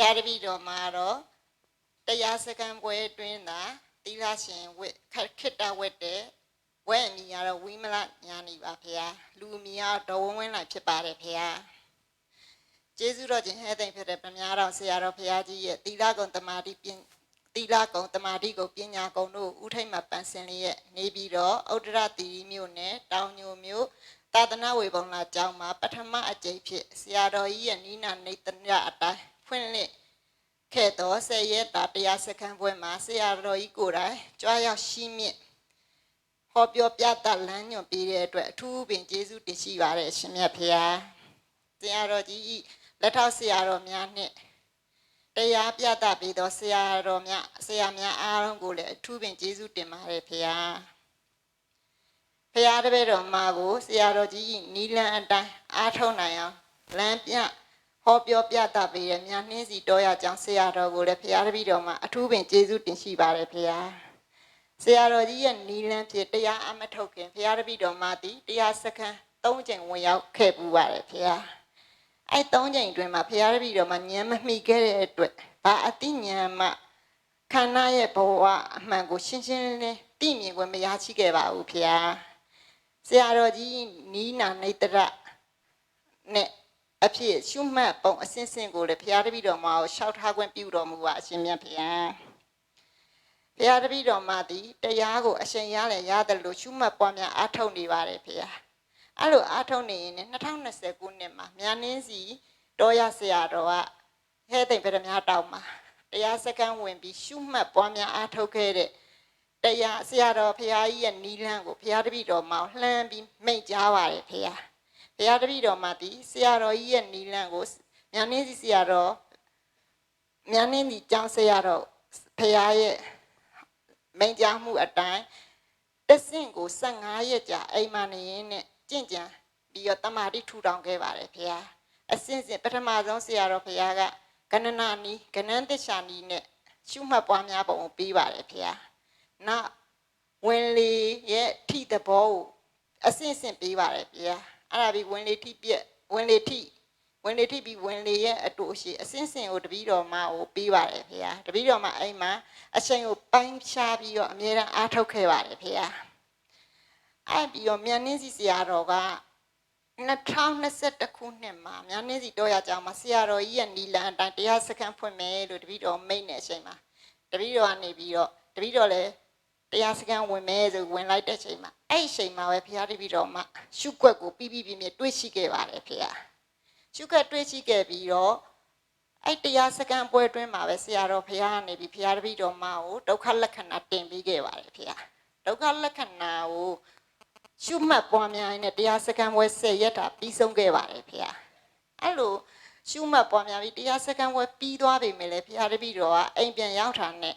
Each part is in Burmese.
ရားတပည့်တော်မှာတော့တရားစခန်းပွဲအတွင်းသာသီလရှင်ဝတ်ခခိတ္တဝတ်တဲ့ဝဲအမည်ကတော့ဝိမလညာနေပါဖရာလူအမည်ကတော့ဒေါ်ဝင်းဝင်းလိုက်ဖြစ်ပါတယ်ဖရာကျေးဇူးတော်ရှင်ဟဲ့သိမ့်ဖြစ်တဲ့ဗမြားတော်ဆရာတော်ဖရာကြီးရဲ့သီလကုံတမာတိပြင်သီလကုံတမာတိကိုပညာကုံတို့ဥထိတ်မှာပန်းစင်လျက်နေပြီးတော့ဩဒရတိမြို့နယ်တောင်ညိုမြို့သာသနာဝေပုံလာကျောင်းမှာပထမအကြိမ်ဖြစ်ဆရာတော်ကြီးရဲ့နိနာနေတရအတိုင်း ဖွင့်လှစ်ခဲ့သောဆယ်ရက်တာတရားစခန်းပွဲမှာဆရာတော်ကြီးကိုယ်တိုင်ကြွားရောက်ရှိမြင့်ဟောပြောပြတတ်လမ်းညွှန်ပေးတဲ့အတွက်အထူးပင်ကျေးဇူးတင်ရှိပါတယ်ရှင်မြတ်ဖေဟာဆရာတော်ကြီးဤလက်ထောက်ဆရာတော်များနှင့်တရားပြတတ်ပေးသောဆရာတော်များဆရာများအားလုံးကိုလည်းအထူးပင်ကျေးဇူးတင်ပါတယ်ဖေဟာဖရာတပည့်တော်မှာကိုဆရာတော်ကြီးနီလန်အတိုင်းအားထုတ်နိုင်အောင်လမ်းပြ ဟောပြောပြတာပေးရမြနှင်းစီတော်ရကြောင်းဆရာတော်ကိုလည်းဖရာတပည့်တော်မှာအထူးပင်ကျေးဇူးတင်ရှိပါတယ်ဖရာဆရာတော်ကြီးရဲ့နီလန်ဖြစ်တရားအမထုတ်ခင်ဖရာတပည့်တော်မှာဒီတရားစခန်း၃ချိန်ဝင်ရောက်ခဲ့ပူပါတယ်ဖရာအဲ၃ချိန်အတွင်းမှာဖရာတပည့်တော်မှာဉာဏ်မမိခဲ့တဲ့အတွက်ဘာအတိဉာဏ်မှခန္ဓာရဲ့ဘဝအမှန်ကိုရှင်းရှင်းလင်းလင်းသိမြင်ခွင့်မရရှိခဲ့ပါဘူးဖရာဆရာတော်ကြီးနီးနာနေတရနဲ့ အဖြစ်ရှုမှတ်ပုံအစင်းစင်းကိုလည်းဘုရားတပည့်တော်မှာရှောက်ထားခွင့်ပြုတော်မူပါအရှင်မြတ်ဘုရားဘုရားတပည့်တော်မှာဒီတရားကိုအရှင်ရလဲရတယ်လို့ရှုမှတ်ပွားများအားထုတ်နေပါတယ်ဘုရားအဲ့လိုအားထုတ်နေရင်2020ခုနှစ်မှာမြန်နှင်းစီတော်ရဆရာတော်ကဟဲ့သိမ့်ဗရမတောင်မှာတရားစခန်းဝင်ပြီးရှုမှတ်ပွားများအားထုတ်ခဲ့တဲ့တရားဆရာတော်ဖရာကြီးရဲ့နီလန်းကိုဖရာတပည့်တော်မှာလှမ်းပြီးမိတ်ကြားပါတယ်ဖရာ ဖရာတပည့်တော်မှာဒီဆရာတော်ကြီးရဲ့နီလန်းကိုမြန်နှင်းစီဆရာတော်မြန်နှင်းဒီကျောင်းဆရာတော်ဖရာရဲ့မိတ်ကြားမှုအတိုင်းတဆင့်ကို15ရက်ကြာအိမ်မနေရင်းနဲ့ကြင့်ကြံပြီးတော့တမာတိထူထောင်ခဲ့ပါတယ်ဖရာအစင်းစင်ပထမဆုံးဆရာတော်ဖရာကကဏနာနီကဏန်းတစ္ဆာနီနဲ့ရှုမှတ်ပွားများပုံကိုပြီးပါတယ်ဖရာနောက်ဝင်လေရဲ့ထိသဘောကိုအစင့်စင့်ပေးပါတယ်ဗျာ အဲ့ဒါပြီးဝင်လေထိပြက်ဝင်လေထိဝင်လေထိပြီးဝင်လေရဲ့အတူရှိအစင့်စင့်ကိုတပီးတော်မကိုပေးပါတယ်ဗျာတပီးတော်မအဲ့မှာအချိန်ကိုပိုင်းဖြားပြီးတော့အမြဲတမ်းအားထုတ်ခဲ့ပါတယ်ဗျာအဲ့ပြီးတော့မြန်နှင်းစီဆရာတော်က2021ခုနှစ်မှာမြန်နှင်းစီတော်ရကြောင်မှာဆရာတော်ကြီးရဲ့နီလန်အတိုင်းတရားစခန်းဖွင့်မယ်လို့တပီးတော်မိတ်နေအချိန်မှာတပည့်တော်ကနေပြီးတော့တပည့်တော်လည်း တရားစခန်းဝင်မယ်ဆိုဝင်လိုက်တဲ့ချိန်မှာအဲ့ဒီချိန်မှာပဲဘုရားတပည့်တော်မှရှုွက်ကိုပြီးပြီးပြင်းပြင်းတွေးရှိခဲ့ပါတယ်ဖေ။ရှုွက်တွေးရှိခဲ့ပြီးတော့အဲ့တရားစခန်းပွဲအတွင်းမှာပဲဆရာတော်ဘုရားကနေပြီးဘုရားတပည့်တော်မကိုဒုက္ခလက္ခဏာတင်ပေးခဲ့ပါတယ်ဖေ။ဒုက္ခလက္ခဏာကိုရှုမှတ်ပွားများရင်တရားစခန်းပွဲ၁၀ရက်တာပြီးဆုံးခဲ့ပါတယ်ဖေ။အဲ့လိုရှုမှတ်ပွားများပြီးတရားစကန်ဝဲပြီးသွားပြီမယ်လေဘုရားတပည့်တော်ကအိမ်ပြန်ရောက်တာနဲ့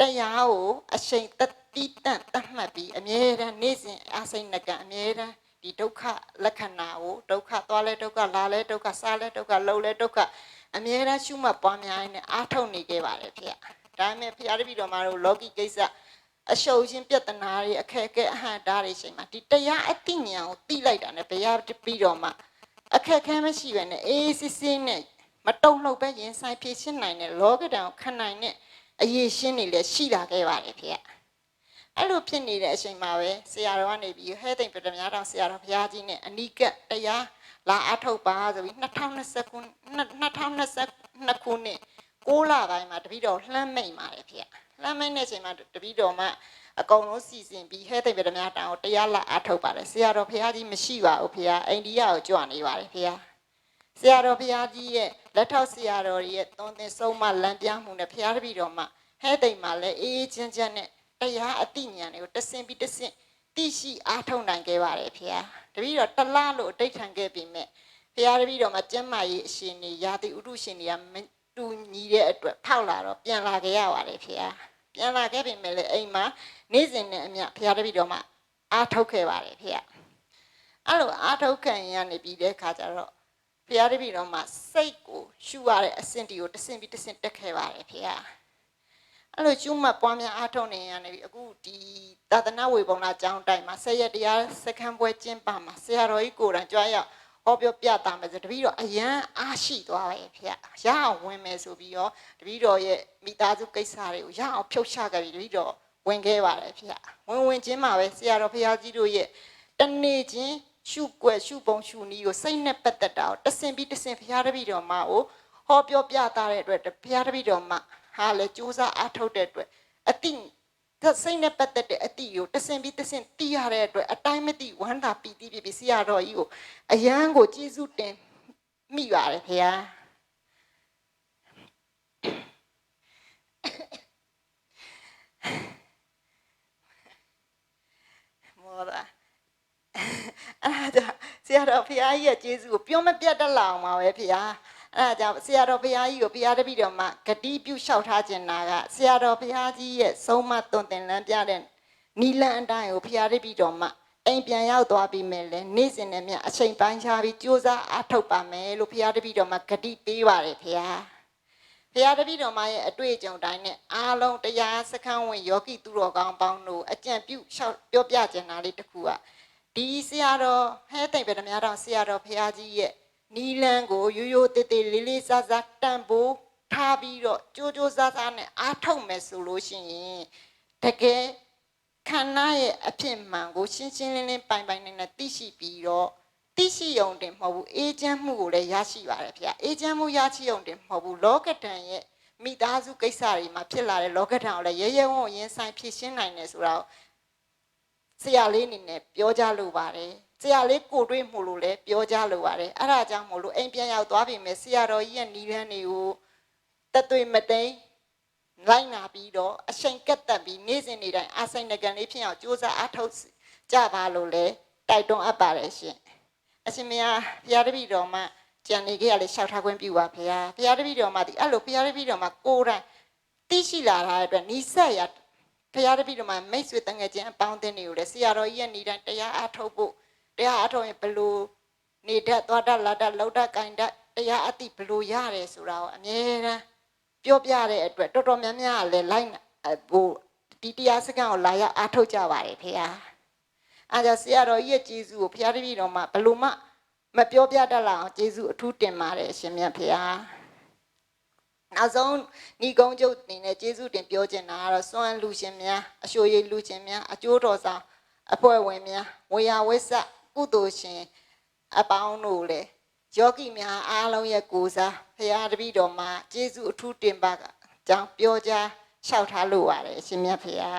တရားကိုအချိန်တတိတန့်တတ်မှတ်ပြီးအမြဲတမ်းနေ့စဉ်အစိမ့်နကအမြဲတမ်းဒီဒုက္ခလက္ခဏာကိုဒုက္ခသွားလဲဒုက္ခလာလဲဒုက္ခစားလဲဒုက္ခလှုပ်လဲဒုက္ခအမြဲတမ်းရှုမှတ်ပွားများနေအားထုတ်နေခဲ့ပါတယ်ဖေ။ဒါပေမဲ့ဘုရားတပည့်တော်မှာတော့လောကီကိစ္စအရှုပ်ချင်းပြဿနာတွေအခက်အခဲအဟန့်တားတွေချိန်မှာဒီတရားအသိဉာဏ်ကိုသိလိုက်တာနဲ့ဘုရားတပည့်တော်မှာအခက်အခဲမရှိဘဲနဲ့အေးစစ်စစ်နဲ့မတုံ့လှုပ်ပဲရင်ဆိုင်ဖြည့်ရှင်းနိုင်တဲ့လောကဒဏ်ကိုခံနိုင်တဲ့ အရေးရှင်းနေလဲရှိလာခဲ့ပါတယ်ဖေ။အဲ့လိုဖြစ်နေတဲ့အချိန်မှာပဲဆရာတော်ကနေပြီးဟဲသိမ့်ပြတများတော်ဆရာတော်ဘုရားကြီးနဲ့အနိကတရားလာအထုတ်ပါဆိုပြီး2020ခု2022ခုနှစ်6လပိုင်းမှာတပည့်တော်လှမ်းမိတ်ပါတယ်ဖေ။လှမ်းမိတ်တဲ့အချိန်မှာတပည့်တော်မှအကုန်လုံးစီစဉ်ပြီးဟဲသိမ့်ပြတများတောင်ကိုတရားလာအထုတ်ပါတယ်ဆရာတော်ဘုရားကြီးမရှိပါဘူးဖေ။အိန္ဒိယကိုကြွနေပါတယ်ဖေ။ ဆရာတော်ဘုရားကြီးရဲ့လက်ထောက်ဆရာတော်ရဲ့သွန်သင်ဆုံးမလမ်းပြမှုနဲ့ဘုရားတပည့်တော်မှာဟဲ့တိမ်မှာလည်းအေးအေးချမ်းချမ်းနဲ့တရားအသိဉာဏ်တွေကိုတဆင်ပြီးတဆင်သိရှိအားထုတ်နိုင်ခဲ့ပါတယ်ဘုရားတပည့်တော်တလားလို့အတိတ်ခံခဲ့ပြီမဲ့ဘုရားတပည့်တော်မှာကျမ်းမာရေးအရှင်နေရာတိဥတုရှင်တွေကမတူညီတဲ့အတွက်ဖောက်လာတော့ပြန်လာခဲ့ရပါတယ်ဘုရားပြန်လာခဲ့ပြီမဲ့လည်းအိမ်မှာနေ့စဉ်နဲ့အမျှဘုရားတပည့်တော်မှာအားထုတ်ခဲ့ပါတယ်ဘုရားအဲ့လိုအားထုတ်ခံရနေပြီးတဲ့အခါကျတော့ ဖရာတပည့်တော်မှာစိတ်ကိုရှုရတဲ့အဆင့်တီကိုတစ်ဆင့်ပြီးတစ်ဆင့်တက်ခဲ့ပါတယ်ဖရာအဲ့လိုကျူးမှတ်ပွားများအားထုတ်နေရနေပြီအခုဒီသာသနာဝေပုံလာကျောင်းတိုင်မှာဆက်ရက်တရားစခန်းပွဲကျင်းပမှာဆရာတော်ကြီးကိုယ်တိုင်ကြွားရောက်ဟဟောပြောပြတာမယ်ဆိုတပည့်တော်အရန်အားရှိသွားပဲဖေရအောင်ဝင်မယ်ဆိုပြီးတော့တပည့်တော်ရဲ့မိသားစုကိစ္စတွေကိုရအောင်ဖြုတ်ချခဲ့ပြီးတပည့်တော်ဝင်ခဲ့ပါတယ်ဖေဝင်ဝင်ချင်းမှာပဲဆရာတော်ဖရာကြီးတို့ရဲ့တနေ့ချင်း ရှုွက်ရှုပုံရှုနီးကိုစိတ်နဲ့ပတ်သက်တာကိုတဆင်ပြီးတဆင်ဖရာတပည့်တော်မှာကိုဟောပြောပြတာတဲ့အတွက်ဖရာတပည့်တော်မှာဟာလေစူးစမ်းအားထုတ်တဲ့အတွက်အတိသက်စိတ်နဲ့ပတ်သက်တဲ့အတိကိုတဆင်ပြီးတဆင်တီးရတဲ့အတွက်အတိုင်းမသိဝမ်းသာပီတိဖြစ်ပြီးဆရာတော်ကြီးကိုအယံကိုကျေးဇူးတင်မိပါတယ်ဖေဟာမောတာအဲ့ဒါဆ ရာတော်ဖះကြီးရဲ့ကျေးဇူးကိုပြောမပြတ်တတ်လောက်အောင်ပါပဲဖះအဲ့ဒါကြောင့်ဆရာတော်ဖះကြီးကိုဖះတပည့်တော်မှာဂတိပြုလျှောက်ထားခြင်းနာကဆရာတော်ဖះကြီးရဲ့ဆုံးမသွန်သင်လန်းပြတဲ့နီလန်အတိုင်းကိုဖះတပည့်တော်မှာအိမ်ပြန်ရောက်သွားပြီးမယ်လေနေ့စဉ်နဲ့မြအချိန်ပိုင်းခြားပြီးကြိုးစားအားထုတ်ပါမယ်လို့ဖះတပည့်တော်မှာဂတိပေးပါတယ်ဖះဖះတပည့်တော်မရဲ့အတွေ့အကြုံတိုင်းနဲ့အားလုံးတရားစခန်းဝင်ယောဂီသူတော်ကောင်းပေါင်းတို့အကြံပြုလျှောက်ပြောပြခြင်းနာလေးတစ်ခုက ဒီဆရာတော်ဟဲတိတ်ပဲဓမြတော်ဆရာတော်ဖရာကြီးရဲ့နီလန်းကိုရိုးရိုးတေးသေးလေးလေးစားစားတန်ဖိုးထားပြီးတော့ကြိုးကြိုးစားစားနဲ့အားထုတ်မယ်ဆိုလို့ရှိရင်တကယ်ခန္ဓာရဲ့အဖြစ်မှန်ကိုရှင်းရှင်းလင်းလင်းပိုင်ပိုင်နိုင်နိုင်သိရှိပြီးတော့သိရှိုံတင်မဟုတ်ဘူးအေးချမ်းမှုကိုလည်းရရှိပါတယ်ဖေ။အေးချမ်းမှုရရှိုံတင်မဟုတ်ဘူးလောကဓာတ်ရဲ့မိသားစုကိစ္စတွေမှာဖြစ်လာတဲ့လောကဓာတ်ကိုလည်းရဲရဲဝံ့ဝံ့ရင်ဆိုင်ဖြည့်ရှင်းနိုင်တယ်ဆိုတော့ ဆရာလေးအနေနဲ့ပြောကြလို့ပါတယ်ဆရာလေးကိုတွေးမှုလို့လည်းပြောကြလို့ပါတယ်အဲ့ဒါကြောင့်မို့လို့အိမ်ပြန်ရောက်သွားပြီမယ်ဆရာတော်ကြီးရဲ့နီးရန်တွေကိုတသွေမတိန်လိုက်နာပြီးတော့အချိန်ကက်တက်ပြီးနေ့စဉ်နေ့တိုင်းအဆိုင်နကန်လေးဖြစ်အောင်ကြိုးစားအားထုတ်ကြပါလို့လည်းတိုက်တွန်းအပ်ပါတယ်ရှင်အရှင်မယားဘုရားတပည့်တော်မှာကြံနေကြရလေရှောက်ထားခွင့်ပြုပါဘုရားဘုရားတပည့်တော်မှာဒီအဲ့လိုဘုရားတပည့်တော်မှာကိုယ်တိုင်သိရှိလာတာတဲ့အတွက်နီးစက်ရ ဖရာတပည့်တော်မှာမိတ်ဆွေတငယ်ချင်းအပေါင်းအသင်းတွေကိုလည်းဆရာတော်ကြီးရဲ့နေတိုင်းတရားအားထုတ်ဖို့တရားအားထုတ်ရင်ဘယ်လိုနေတတ်သွားတတ်လာတတ်လောက်တတ်ကင်တတ်တရားအသိဘယ်လိုရတယ်ဆိုတာကိုအမြဲတမ်းပြောပြတဲ့အတွက်တော်တော်များများကလည်းလိုက်နာဟိုဒီတရားစခန်းကိုလာရောက်အားထုတ်ကြပါတယ်ဖရာအားကြောင့်ဆရာတော်ကြီးရဲ့ကျေးဇူးကိုဖရာတပည့်တော်မှာဘယ်လိုမှမပြောပြတတ်လောက်အောင်ကျေးဇူးအထူးတင်ပါတယ်အရှင်မြတ်ဖရာ နောက်ဆုံးညီကုန်းကျုပ်အနေနဲ့ကျေးဇူးတင်ပြောချင်တာကတော့စွမ်းလူရှင်များအရှိုရည်လူရှင်များအကျိုးတော်ဆောင်အဖွဲ့ဝင်များဝေယဝိဆကုသိုလ်ရှင်အပေါင်းတို့လည်းယောဂီများအားလုံးရဲ့ကိုယ်စားဖရာတပည့်တော်မှာကျေးဇူးအထူးတင်ပါကကြောင်းပြောကြားလျှောက်ထားလိုပါတယ်အရှင်မြတ်ဖရာ